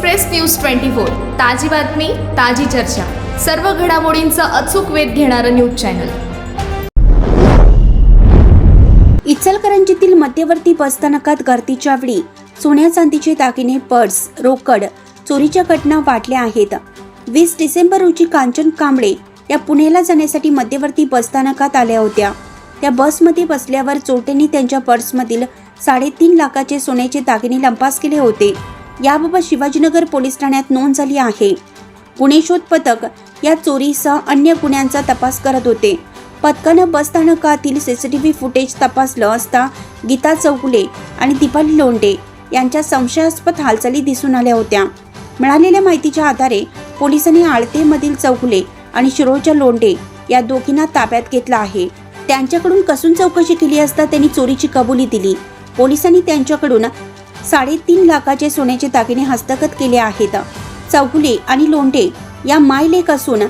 Express news twenty four ताजी बातमी ताजी चर्चा. सर्व घडामोडींचा अचूक वेध घेणारं न्यूज चॅनल. इचलकरंजीतील मध्यवर्ती बसस्थानकात गर्दीच्या वेळी सोन्या चांदीचे दागिने पर्स रोकड चोरीच्या घटना वाढल्या आहेत. वीस डिसेंबर रोजी कांचन कांबळे या पुण्याला जाण्यासाठी मध्यवर्ती बसस्थानकात आल्या होत्या. त्या बसमध्ये बसल्यावर चोरट्यांनी त्यांच्या पर्समधील साडेतीन लाखाचे सोन्याचे दागिने लंपास केले होते. याबाबत शिवाजीनगर पोलीस ठाण्यात नोंद झाली आहे. पुणे शोध पथक या चोरीसह अन्य गुन्ह्यांचा तपास करत होते. पथकानं बसस्थानकातील सीसीटीव्ही फुटेज तपासलं असता गीता चौगुले आणि दीपाली लोंढे यांच्या संशयास्पद हालचाली दिसून आल्या होत्या. मिळालेल्या माहितीच्या आधारे पोलिसांनी आळतेमधील चौगुले आणि शिरोच्या लोंढे या दोघींना ताब्यात घेतलं आहे. त्यांच्याकडून कसून चौकशी केली असता त्यांनी चोरीची कबुली दिली. पोलिसांनी त्यांच्याकडून साडेतीन लाखाचे सोन्याचे दागिने हस्तगत केले आहेत. चौगुले आणि लोंढे या मायलेक असून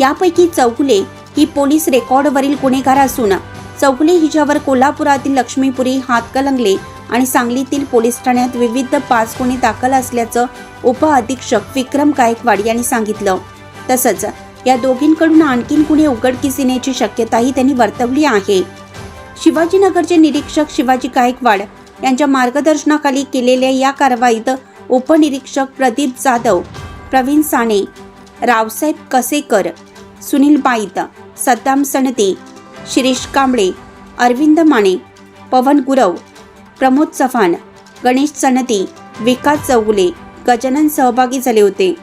यापैकी चौगुले ही पोलीस रेकॉर्डवरील गुन्हेगार असून चौगुले हिच्यावर कोल्हापुरातील लक्ष्मीपुरी हातकलंगले आणि सांगलीतील पोलीस ठाण्यात विविध पाच गुन्हे दाखल असल्याचं उपअधीक्षक विक्रम गायकवाड यांनी सांगितलं. तसंच या दोघींकडून आणखीन गुन्हे उघडकीस येण्याची शक्यताही त्यांनी वर्तवली आहे. शिवाजीनगरचे निरीक्षक शिवाजी गायकवाड यांच्या मार्गदर्शनाखाली केलेल्या या कारवाईत उपनिरीक्षक प्रदीप जाधव प्रवीण साने रावसाहेब कसेकर सुनील बाईत सद्दाम सणते शिरीष कांबळे अरविंद माने पवन गुरव प्रमोद चव्हाण गणेश सणते विकास चौगुले गजानन सहभागी झाले होते.